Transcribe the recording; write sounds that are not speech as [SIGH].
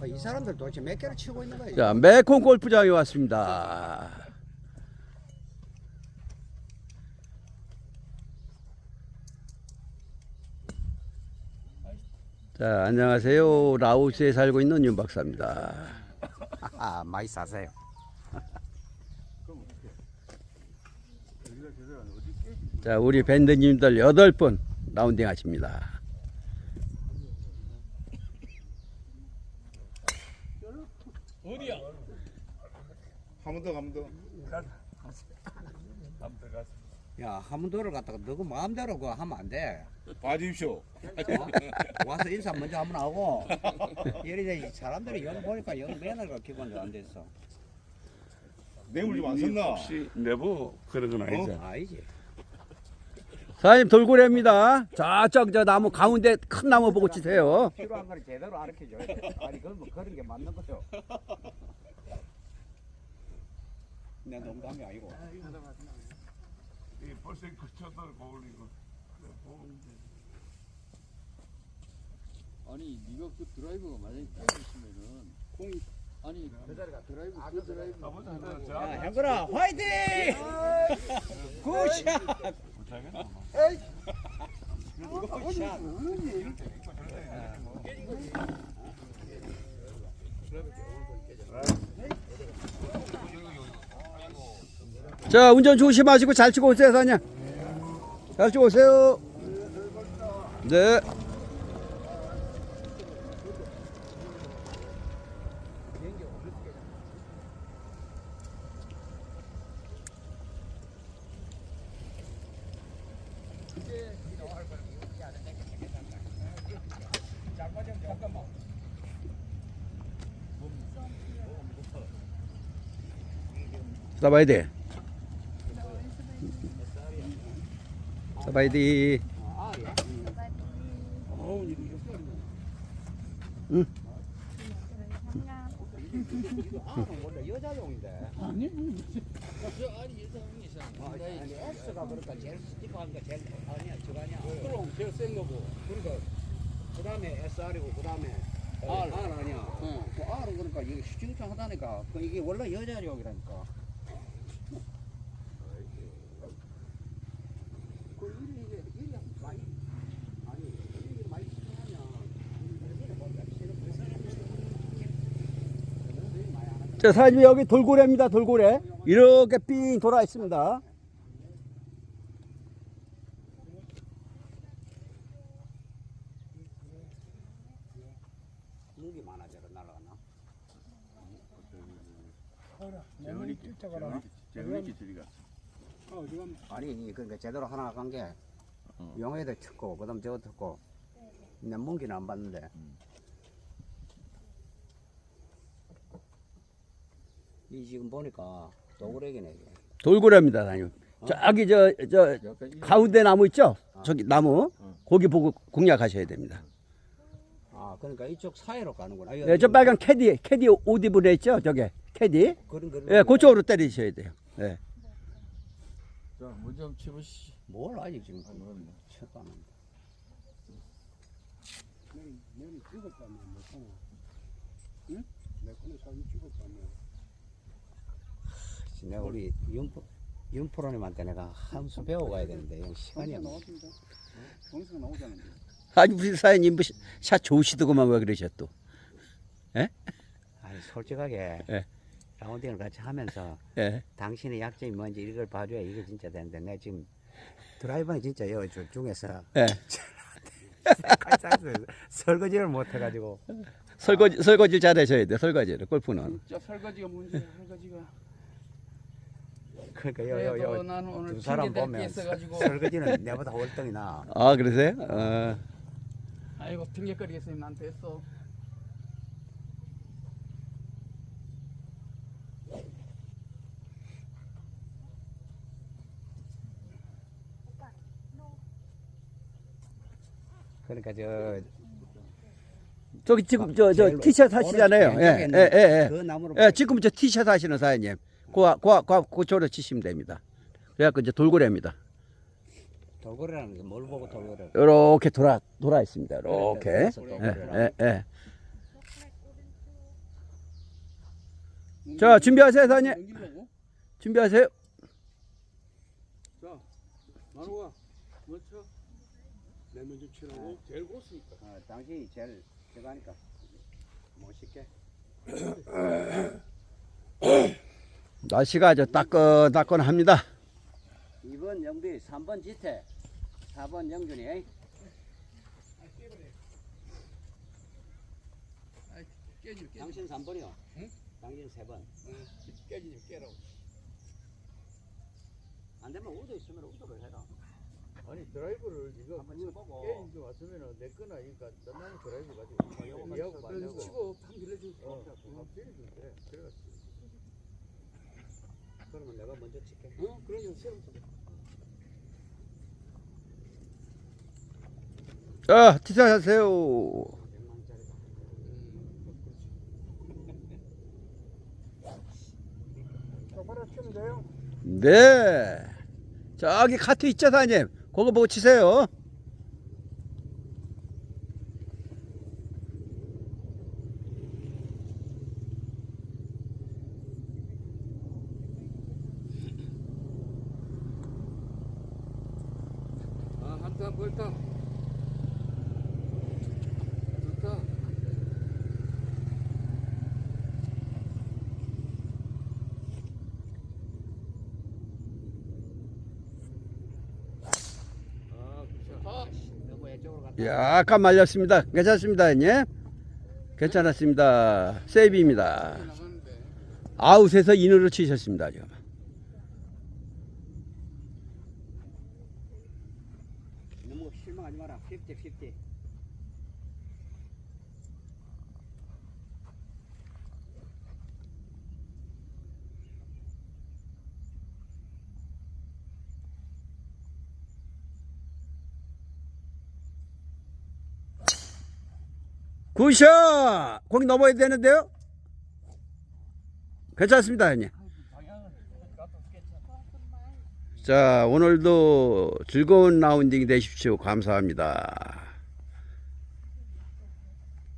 어, 이 사람들 도대체 몇 개를 치고 있는 거야? 자, 메콘 골프장에 왔습니다. 자, 안녕하세요. 라오스에 살고 있는 윤 박사입니다. 아, 많이 사세요. 자, 우리 밴드님들 여덟 분 라운딩 하십니다. 한번 더. 야, 한문도를 갖다가 너그 마음대로 그거 하면 안 돼. 봐주십시오. 어? 와서 인사 먼저 한번 하고 이래 사람들이 여기 보니까 여기 매너가 기본적으로 안 됐어. 뇌물 좀안 썼나? 혹시 내부 그런 건 아니죠? 아니지. 사장님 돌고래입니다. 저쪽 저 나무 가운데 큰 나무 보고 치세요. 필요한 걸 제대로 가르쳐줘. 아니 그건 뭐 그런 게 맞는 거죠. 내 농담이 아니고. 이 벌써 그쳐도 거울이고. 아니 네가 그 드라이버가 만약에 있으면은 공 아니 그 자리가 드라이브 그 드라이브 아버지 하나 야, 자. 형근아, 화이팅! 굿샷! 굿샷! 자, 운전 조심하시고 잘 치고 오세요, 사장님. 잘 치고 오세요. 네. 써봐야 돼. 써봐야 돼. 아는 원래 여자용인데. 아니 아, S가 그러니까 제일 스티커한 게 제일 아니야, 저거 아니야. 그럼 제일 센 거고 그러니까 그 다음에 SR이고 그 다음에 R. R 아니야. 응. 그 R은 그러니까 이게 슈팅창하다니까. 그 이게 원래 여자용이라니까. 그 일이 이게 일이 많이 아니 일이 많이 시켜하면 이렇게 보니까 지금 그 사람들이 많이 안 하잖아. 자, 사장님 여기 돌고래입니다, 돌고래. 이렇게 삥 돌아 있습니다. 무기 많아져서 날아가나? 재훈이 재훈이 저리가. 아니 이 그러니까 제대로 하나 간게 영어에도 쳤고 그다음 저거 듣고 내 문기는 안 봤는데 이 지금 보니까 도그레기네 이게. 돌고래입니다, 사장님. 저기 저, 저, 가운데 나무 있죠? 저기 나무. 거기 보고 공략하셔야 됩니다. 아 그러니까 이쪽 사이로 가는구나. 예, 저 빨간 캐디, 캐디 옷 입은 애 있죠? 저게, 캐디. 그런 그런. 예, 그쪽으로 때리셔야 돼요. 예. 자 한번 쳐보시 뭘 아직 지금 쳤도 안 한다. 내 가 우리 윤포 윤포로님한테 내가 한수 배워가야 되는데 이거 시간이 없네. 동생 나오잖아요 아니, 우리 사장님 뭐샷 좋으시더구만 왜 그러셔 또. 아니 솔직하게 예. 라운딩을 같이 하면서 예. 당신의 약점이 뭔지 이걸 봐줘야 이게 진짜 되는데 내가 지금 드라이버는 진짜 여저 중에서 예. 설거지를 못 해가지고 설거지, 설거지 잘하셔야 돼요, 설거지를, 골프는. 진짜 설거지가 문제야 설거지가 그러니까 그래도 여여 여 나는 오늘 두 사람 핑계 댈게 보면 있어가지고 설거지는 내보다 월등히 나. 아, 그러세요? 어. 아이고 핑계거리 있으면 나한테 했어 그러니까 저 저기 지금 저, 저 제일 티셔츠 하시잖아요. 오른쪽에 예, 예, 있는 예, 예. 그 나무로 예, 지금 저 티셔츠 하시는 사장님. 그, 그, 그, 그쪽으로 치시면 됩니다. 그래갖고 이제 돌고래입니다. 돌고래라는 게 뭘 보고 돌고래? 이렇게 돌아, 돌아 있습니다. 이렇게. 예. 예, 예. 자, 준비하세요, 사장님. 준비하세요. 자, 만호가 먼저 내면 좀 치라고. 제일 고수니까. 어, 당신이 제일 저거 하니까 멋있게 [CLEARS THROAT] [CLEARS THROAT] 날씨가 아주 따끈따끈합니다. 2번 영비 3번 지태 4번 영준이? 깨지, 깨지. 당신 3번이요 당신 3번 깨지, 깨라고. 안 되면 우도 있으면 우도를 해라 아니 드라이브를 이거 한번 쳐보고. 깨진 거 왔으면은 내 거나 이니까 나는 드라이브 가지고 이하고 맞냐고 치고 한 빌려줄 거 어, 한 빌려줄 때 그래가 그러면 내가 먼저 칠게 어좀 세우자 자, 티샷하세요. 100만짜리다 똑바로 치면 돼요 네. 저기 카트 있죠, 사장님? 그거 보고 치세요. 아 한타 벌타 좋다 아 약간 말렸습니다. 괜찮습니다, 예? 괜찮았습니다. 세이브입니다. 나가는데 아웃에서 인으로 치셨습니다, 지금. 너무 실망하지 마라 50 50 굿샷! 공이 넘어야 되는데요? 괜찮습니다, 형님. 자, 오늘도 즐거운 라운딩 되십시오. 감사합니다.